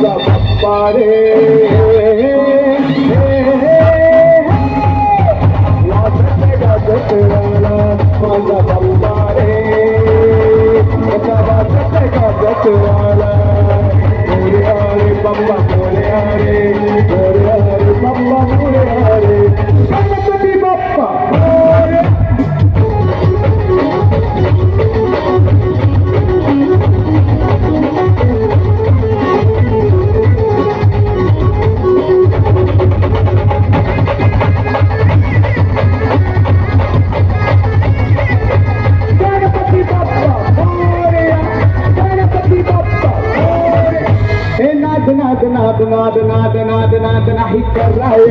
माझा बाप्पा रे नाद नाद नाद नाद दना ही कर रहे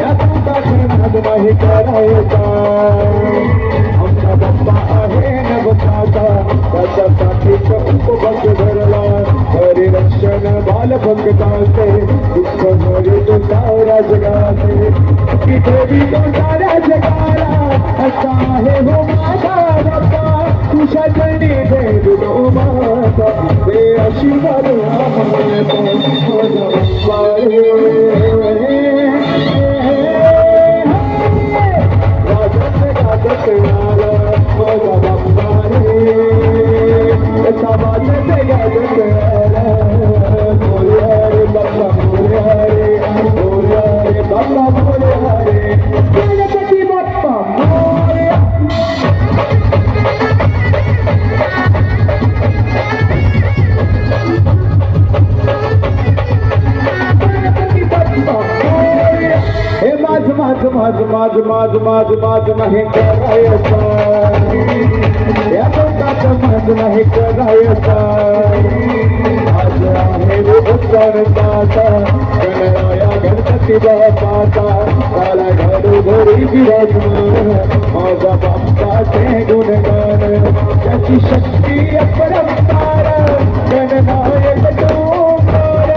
या तू का दना दना ही कर रहे हम सब बप्पा आहे न बताता त्याच्यासाठी चक्कू बघ धरला। हरिरक्षण बाल भंग ताते दुःख मोरे तो सारा जगाते। किथे भी तो सारा जगाला असा आहे हो माझा बाप्पा तुझ्या चरणी दो माता। Be a she got a woman, माझ माझ माझ माझ माझ नाही करायचा या लोकांचं माझ नाही करायचा आज आहे रोजगारचा गणराया गणपती बापाचा त्याला घरोघरी विराजमान माझा बाप्पाचे गुणगान। त्याची शक्ती अपरंपार गणनायक टोकार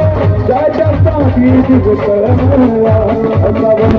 त्याच्या साधी दिवसला असा